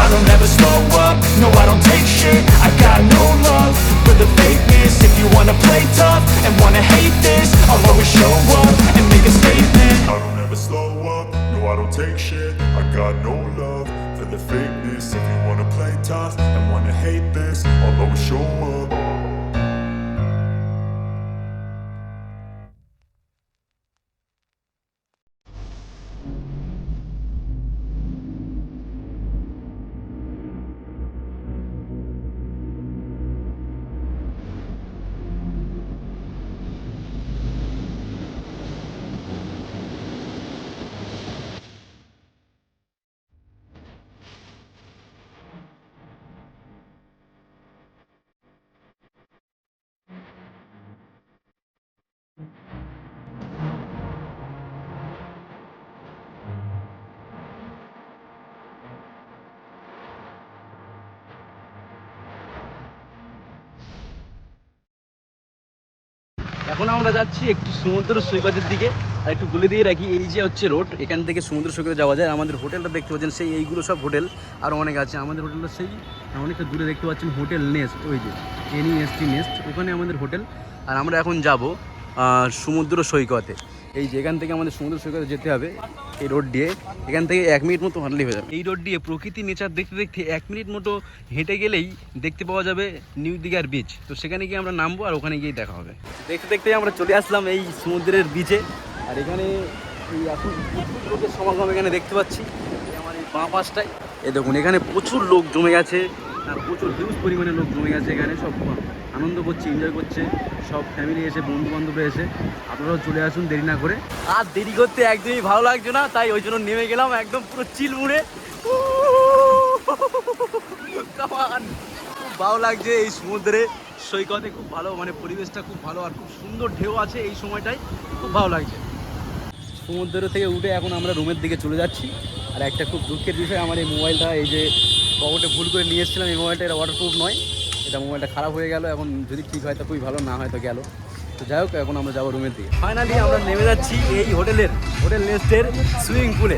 I don't ever slow up, এখন আমরা যাচ্ছি একটু সমুদ্র সৈকতের দিকে। আর একটু বলে দিয়ে রাখি, এই যে হচ্ছে রোড এখান থেকে সমুদ্র সৈকতে যাওয়া যায়। আমাদের হোটেলটা দেখতে পাচ্ছেন, সেই এইগুলো সব হোটেল, আর অনেক আছে। আমাদের হোটেলটা সেই, অনেকটা দূরে দেখতে পাচ্ছেন হোটেল নেস্ট, ওই যে এনি এসটি নেস্ট, ওখানে আমাদের হোটেল। আর আমরা এখন যাব সমুদ্র সৈকতে। এই যে এখান থেকে আমাদের সমুদ্র সৈকতে যেতে হবে, এই রোড দিয়ে। এখান থেকে এক মিনিট মতো হাঁটলেই হয়ে যাবে। এই রোড দিয়ে প্রকৃতি নেচার দেখতে দেখতে এক মিনিট মতো হেঁটে গেলেই দেখতে পাওয়া যাবে নিউ দিঘার বিচ তো সেখানে গিয়ে আমরা নামবো আর ওখানে গিয়ে দেখা হবে। দেখতে দেখতে আমরা চলে আসলাম এই সমুদ্রের বিচে আর এখানে এই এখন লোকের সমাগম এখানে দেখতে পাচ্ছি। আমার এই বাঁ পাশটায়। এই দেখুন, এখানে প্রচুর লোক জমে গেছে। আর প্রচুর হিউজ পরিমাণে লোক জমে গেছে এখানে, সব আনন্দ করছে এনজয় করছে, সব ফ্যামিলি এসে বন্ধু বান্ধবরা এসে, আপনারাও চলে আসুন দেরি না করে। আর দেরি করতে একদমই ভালো লাগছে না, তাই ওই জন্য নেমে গেলাম, একদম পুরো চিল মুড়ে খুব ভালো লাগছে এই সমুদ্রে, সৈকতে খুব ভালো মানে পরিবেশটা খুব ভালো, আর খুব সুন্দর ঢেউ আছে এই সময়টায়, খুব ভালো লাগছে। সমুদ্র থেকে উঠে এখন আমরা রুমের দিকে চলে যাচ্ছি, আর একটা খুব দুঃখের বিষয়, আমার এই মোবাইলটা এই যে পকেটে ভুল করে নিয়ে এসেছিলাম, এই মোবাইলটা এটা ওয়াটারপ্রুফ নয়। এটা মোবাইলটা খারাপ হয়ে গেল, এখন যদি ঠিক হয় তো খুবই ভালো, না হয় তো গেল। তো যাই হোক, এখন আমরা যাব রুমের দিকে। ফাইনালি আমরা নেমে যাচ্ছি এই হোটেলের, হোটেল নেস্টের সুইমিং পুলে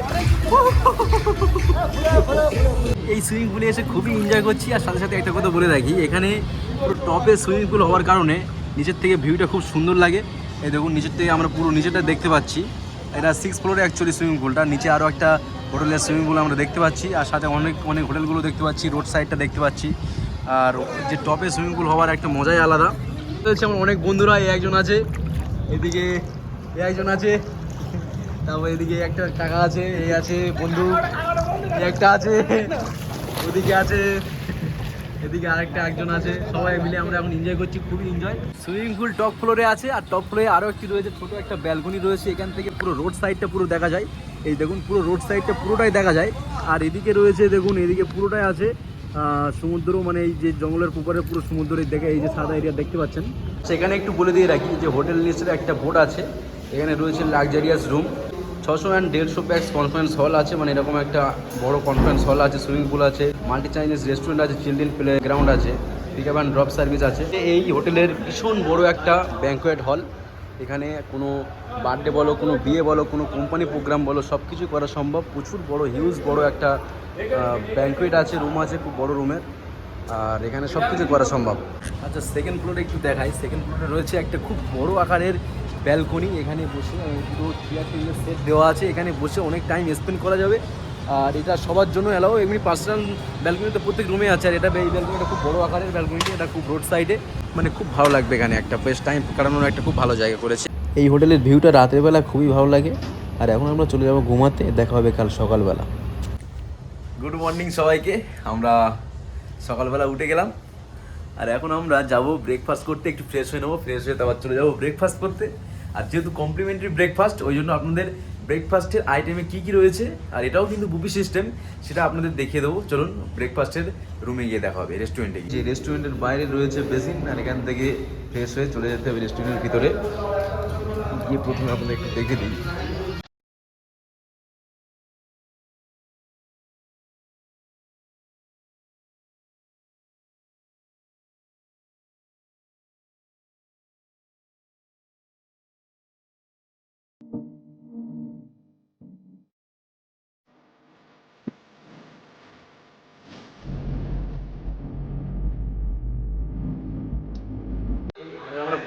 এই সুইমিং পুলে এসে খুবই এনজয় করছি, আর সাথে সাথে একটা কথা বলে রাখি, এখানে পুরো টপে সুইমিং পুল হওয়ার কারণে নিচের থেকে ভিউটা খুব সুন্দর লাগে। এই দেখুন, নিচের থেকে আমরা পুরো নিচেটা দেখতে পাচ্ছি। এটা সিক্স ফ্লোরে অ্যাকচুয়ালি সুইমিং পুলটা নিচে আরও একটা হোটেলের সুইমিং পুল আমরা দেখতে পাচ্ছি, আর সাথে অনেক অনেক হোটেলগুলো দেখতে পাচ্ছি রোড সাইডটা দেখতে পাচ্ছি। আর যে টপে সুইমিং পুল হওয়ার একটা মজাই আলাদা। হচ্ছে আমার অনেক বন্ধুরা, এই একজন আছে, এদিকে এ একজন আছে, তারপর এদিকে একটা টাকা আছে, এই আছে বন্ধু একটা আছে, ওদিকে আছে, এদিকে আরেকটা একজন আছে, সবাই মিলে আমরা এখন এনজয় করছি, খুবই এনজয় সুইমিং পুল টপ ফ্লোরে আছে, আর টপ ফ্লোরে আরও একটি রয়েছে, ছোট একটা ব্যালকনি রয়েছে, এখান থেকে পুরো রোড সাইডটা পুরো দেখা যায়। এই দেখুন, পুরো রোড সাইডটা পুরোটাই দেখা যায়। আর এদিকে রয়েছে, দেখুন, এদিকে পুরোটাই আছে। সমুদ্র মানে এই যে জঙ্গলের পুকুরে পুরো সমুদ্রের দেখে, এই যে সাদা এরিয়া দেখতে পাচ্ছেন। সেখানে একটু বলে দিয়ে রাখি যে হোটেল লিস্টের একটা বোট আছে। এখানে রয়েছে লাক্সারিয়াস রুম ছশো অ্যান্ড দেড়শো প্যাক্স কনফারেন্স হল আছে মানে এরকম একটা বড় কনফারেন্স হল আছে সুইমিং পুল আছে মাল্টি চাইনিজ রেস্টুরেন্ট আছে চিলড্রেন প্লে গ্রাউন্ড আছে পিক অ্যান্ড ড্রপ সার্ভিস আছে। এই হোটেলের ভীষণ বড় একটা ব্যাঙ্কোয়েট হল এখানে কোনো বার্থডে বলো, কোনো বিয়ে বলো, কোনো কোম্পানি প্রোগ্রাম বলো সব কিছু করা সম্ভব। প্রচুর বড় হিউজ বড় একটা ব্যাঙ্কোয়েট আছে রুম আছে, খুব বড় রুমের আর এখানে সব কিছু করা সম্ভব। আচ্ছা সেকেন্ড ফ্লোরে একটু দেখাই। সেকেন্ড ফ্লোরে রয়েছে একটা খুব বড় আকারের ব্যালকনি এখানে বসে পুরো চেয়ার টেবিলের সেট দেওয়া আছে। এখানে বসে অনেক টাইম স্পেন্ড করা যাবে। আর এটা সবার জন্য এলাও। এমনি পার্সোনাল ব্যালকনি তো প্রত্যেক রুমে আছে। আর এটা এই ব্যালকনিটা খুব বড় আকারের ব্যালকনিটা এটা খুব রোড সাইডে মানে খুব ভালো লাগবে এখানে একটা বেশ টাইম কাটানোর একটা খুব ভালো জায়গা করেছে। এই হোটেলের ভিউটা রাতের বেলা খুবই ভালো লাগে। আর এখন আমরা চলে যাব ঘুমাতে। দেখা হবে কাল সকালবেলা। গুড মর্নিং সবাইকে। আমরা সকালবেলা উঠে গেলাম। আর এখন আমরা যাব ব্রেকফাস্ট করতে। একটু ফ্রেশ হয়ে নেব। ফ্রেশ হয়ে তারপর চলে যাব ব্রেকফাস্ট করতে। আর যেহেতু কমপ্লিমেন্টারি ব্রেকফাস্ট ওই জন্য আপনাদের ব্রেকফাস্টের আইটেমে কি কি রয়েছে? আর এটাও কিন্তু বুফি সিস্টেম সেটা আপনাদের দেখিয়ে দেবো। চলুন ব্রেকফাস্টের রুমে গিয়ে দেখা হবে রেস্টুরেন্টে যে রেস্টুরেন্টের বাইরে রয়েছে বেসিন, আর এখান থেকে ফ্রেশ হয়ে চলে যেতে হবে রেস্টুরেন্টের ভিতরে। গিয়ে প্রথমে আপনাদের একটু দেখে দিই।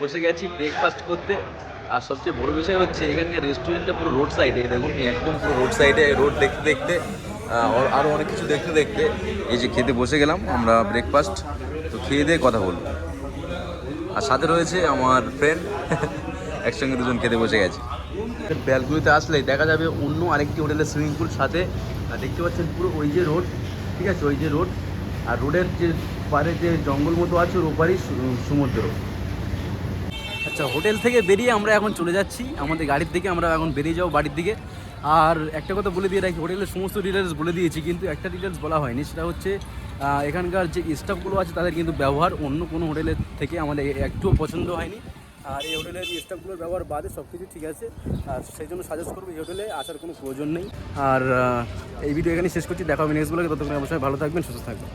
বসে গেছি ব্রেকফাস্ট করতে। আর সবচেয়ে বড় বিষয় হচ্ছে এখানকার রেস্টুরেন্টটা পুরো রোড সাইডে দেখুন, একদম পুরো রোড সাইডে রোড দেখতে দেখতে আরও অনেক কিছু দেখতে দেখতে এই যে খেতে বসে গেলাম আমরা ব্রেকফাস্ট তো খেয়ে দিয়ে কথা বলব। আর সাথে রয়েছে আমার ফ্রেন্ড একসঙ্গে দুজন খেতে বসে গেছে। ব্যালগুলিতে আসলে দেখা যাবে অন্য আরেকটি হোটেলের সুইমিং পুল সাথে। আর দেখতে পাচ্ছেন পুরো ওই যে রোড ঠিক আছে? ওই যে রোড আর রোডের যে পারে যে জঙ্গল মতো আছে, ওর ওপারেই সমুদ্র। আচ্ছা হোটেল থেকে বেরিয়ে আমরা এখন চলে যাচ্ছি। আমাদের গাড়ির দিকে আমরা এখন বেরিয়ে যাব বাড়ির দিকে। আর একটা কথা বলে দিয়ে রাখি, হোটেলের সমস্ত ডিটেলস বলে দিয়েছি, কিন্তু একটা ডিটেলস বলা হয়নি। সেটা হচ্ছে এখানকার যে স্টাফগুলো আছে, তাদের কিন্তু ব্যবহার অন্য কোনো হোটেলের থেকে আমাদের একটুও পছন্দ হয়নি। আর এই হোটেলের স্টাফগুলোর ব্যবহার বাদে সব কিছু ঠিক আছে। আর সেই জন্য সাজেস্ট করব, এই হোটেলে আসার কোনো প্রয়োজন নেই। আর এই ভিডিও এখানে শেষ করছি। দেখা হবে নেক্সট বলে ততক্ষণ অবশ্যই ভালো থাকবেন, সুস্থ থাকবেন।